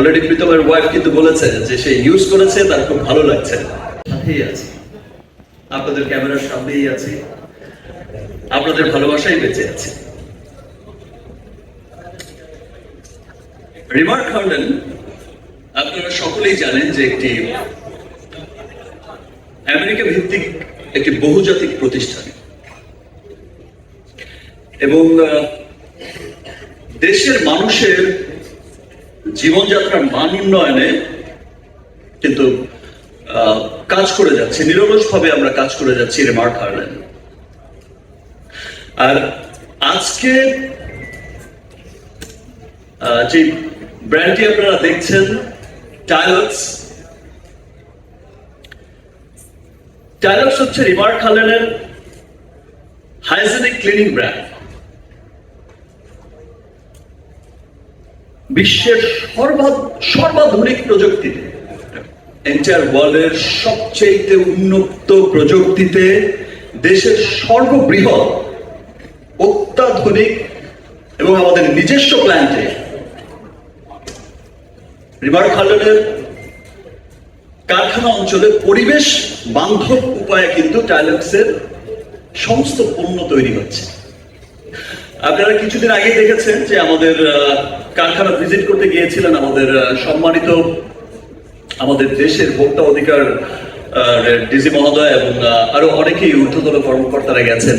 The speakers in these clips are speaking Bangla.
অলরেডি প্রীতমের ওয়াইফ কিন্তু বলেছে যে সে ইউজ করেছে, তার খুব ভালো লাগছে। সাথেই আছে। আপনাদের ক্যামেরার সামনেই আছে। আপনাদের ভালোবাসাই বেঁচে আছে। রিমার্ক হার্ডেন আপনারা সকলেই জানেন যে একটি আমেরিকা ভিত্তিক একটি বহুজাতিক প্রতিষ্ঠান। এবং দেশের মানুষের জীবনযাত্রার মান উন্নয়নে কিন্তু কাজ করে যাচ্ছে। নিরলস ভাবে আমরা কাজ করে যাচ্ছি রিমার্ক হার্লেন আর আজকে যে ব্র্যান্ডটি আপনারা দেখছেন টাইলস টাইলস হচ্ছে রিমার্ক হার্লেনের হাইজেনিক ক্লিনিং ব্র্যান্ড বিশ্বের সর্বা সর্বাধুনিক প্রযুক্তিতে এন্টায়ার ওয়ার্ল্ডের সবচেয়ে উন্নত প্রযুক্তিতে দেশের সর্ববৃহৎ, অত্যাধুনিক এবং আমাদের নিজস্ব প্ল্যান্টে রিভার খালনের কারখানা অঞ্চলে পরিবেশ বান্ধব উপায়ে কিন্তু টাইলক্সের সমস্ত পণ্য তৈরি হচ্ছে। আপনারা কিছুদিন আগে দেখেছেন যে আমাদের কারখানা ভিজিট করতে গিয়েছিলেন আমাদের সম্মানিত আমাদের দেশের ভোক্তা অধিকার ডিজি মহোদয় এবং আরও অনেকেই ঊর্ধ্বতন কর্মকর্তারা গেছেন।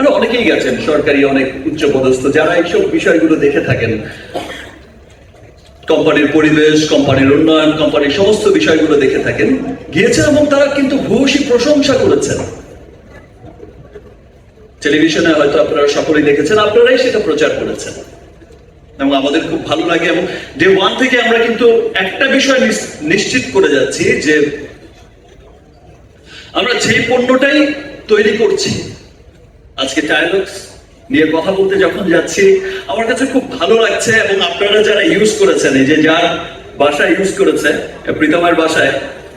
আরও অনেকেই গেছেন, সরকারি অনেক উচ্চ পদস্থ যারা এইসব বিষয়গুলো দেখে থাকেন। কোম্পানির পরিবেশ, কোম্পানির উন্নয়ন, কোম্পানির সমস্ত বিষয়গুলো দেখে থাকেন। গিয়েছেন এবং তারা কিন্তু ভূয়সী প্রশংসা করেছেন। টেলিভিশনে হয়তো আপনারা সকলেই দেখেছেন, আপনারাই সেটা প্রচার করেছেন। এবং আমাদের খুব ভালো লাগে এবং ডে ওয়ান থেকে আমরা কিন্তু একটা বিষয় নিশ্চিত করে যাচ্ছি যে আমরা যে পণ্যটাই তৈরি করছি, আজকে টাইলক্স নিয়ে কথা বলতে যখন যাচ্ছি, আমার কাছে খুব ভালো লাগছে এবং আপনারা যারা ইউজ করেছেন, এই যে যার বাসায় ইউজ করেছে, প্রীতমের বাসায়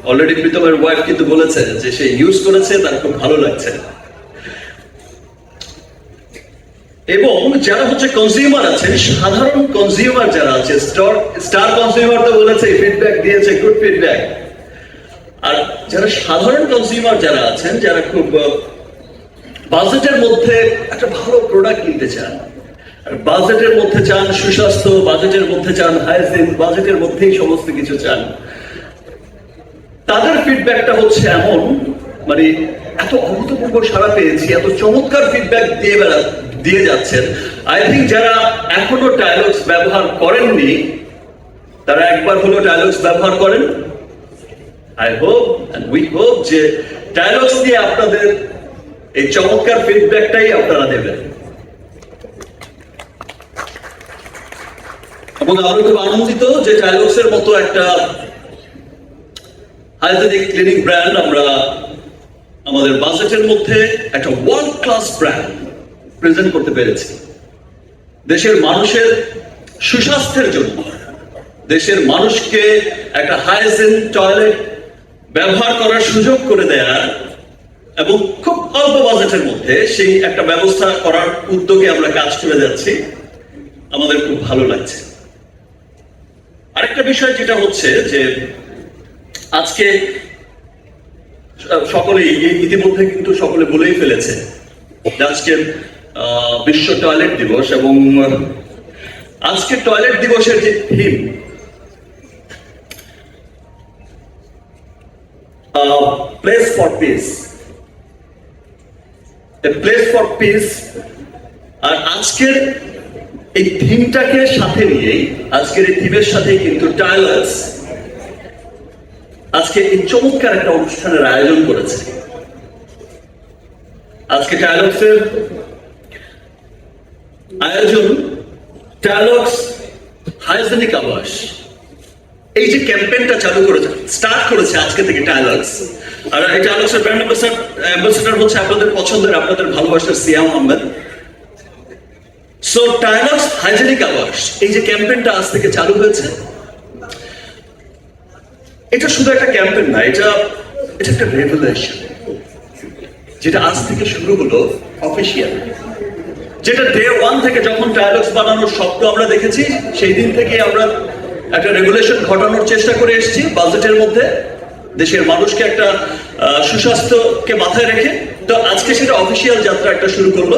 অলরেডি প্রীতমের ওয়াইফ কিন্তু বলেছে যে সে ইউজ করেছে, তার খুব ভালো লাগছে। এবং যারা হচ্ছে কনজিউমার আছেন, সাধারণ কনজিউমার যারা আছে স্টার স্টার কনজিউমার তো বলেছে ফিডব্যাক দিয়েছে গুড ফিডব্যাক আর যারা সাধারণ কনজিউমার যারা আছেন, যারা খুব বাজেটের মধ্যে একটা ভালো প্রোডাক্ট কিনতে চান, আর বাজেটের মধ্যে চান সুস্বাস্থ্য বাজেটের মধ্যে চান হাইজিন বাজেটের মধ্যেই সমস্ত কিছু চান, তাদের ফিডব্যাকটা হচ্ছে এমন মানে এত অভূতপূর্ব সাড়া পেয়েছি, এত চমৎকার ফিডব্যাক দিয়ে বেড়া দিয়ে যাচ্ছেন। আই থিঙ্ক যারা এখনও ডায়লগস ব্যবহার করেননি, তারা একবার হলো ডায়লগস ব্যবহার করেন। আই হোপ উই হোপ যে ডায়লগস দিয়ে আপনাদের এই চমৎকার ফিডব্যাকটাই আপনারা দেবেন। এবং আমরা খুব আনন্দিত যে ডায়লগস এর মতো একটা হাইজেনিক ক্লিনিক ব্র্যান্ড আমরা আমাদের বাজেটের মধ্যে একটা ওয়ার্ল্ড ক্লাস ব্র্যান্ড প্রেজেন্ট করতে পেরেছি। দেশের মানুষের সুস্বাস্থ্যের জন্য, দেশের মানুষকে একটা হাইজেন টয়লেট ব্যবহার করার সুযোগ করে দেয়া এবং খুব অল্প বাজেটের মধ্যে সেই একটা ব্যবস্থা করার উদ্যোগে আমরা কাজ করে যাচ্ছি। আমাদের খুব ভালো লাগছে। আরেকটা বিষয় যেটা হচ্ছে যে আজকে সকলেই, ইতিমধ্যে কিন্তু সকলে বলেই ফেলেছে আজকে বিশ্ব টয়লেট দিবস এবং আজকে টয়লেট দিবসের যে theme place for peace. Place for peace, আর আজকের এই থিমটাকে সাথে নিয়েই, আজকের এই থিমের সাথে কিন্তু টাইলার্স আজকে এই চমৎকার একটা অনুষ্ঠানের আয়োজন করেছে। আজকে টাইলক্সের আয়োজন টাইলক্স হাইজেনিক আবাস এই যে ক্যাম্পেইনটা চালু করেছে স্টার্ট করেছে আজকে থেকে আর এই ব্র্যান্ড হচ্ছে আপনাদের পছন্দের, আপনাদের ভালোবাসার Siam Ahmed. So Tilex hygienic আবাস এই যে ক্যাম্পেইনটা আজ থেকে চালু হয়েছে, এটা শুধু একটা ক্যাম্পেইন না, এটা এটা একটা রেভুলেশন যেটা আজ থেকে শুরু হলো অফিসিয়াল যেটা ডে ওয়ান থেকে যখন ডায়ালগস বানানোর শব্দ আমরা দেখেছি, সেই দিন থেকে আমরা একটা রেগুলেশন ঘটানোর চেষ্টা করে এসেছি বাজেটের মধ্যে। দেশের মানুষকে একটা সুস্বাস্থ্যকে মাথায় রেখে। তো আজকে সেটা অফিসিয়াল যাত্রা একটা শুরু করল।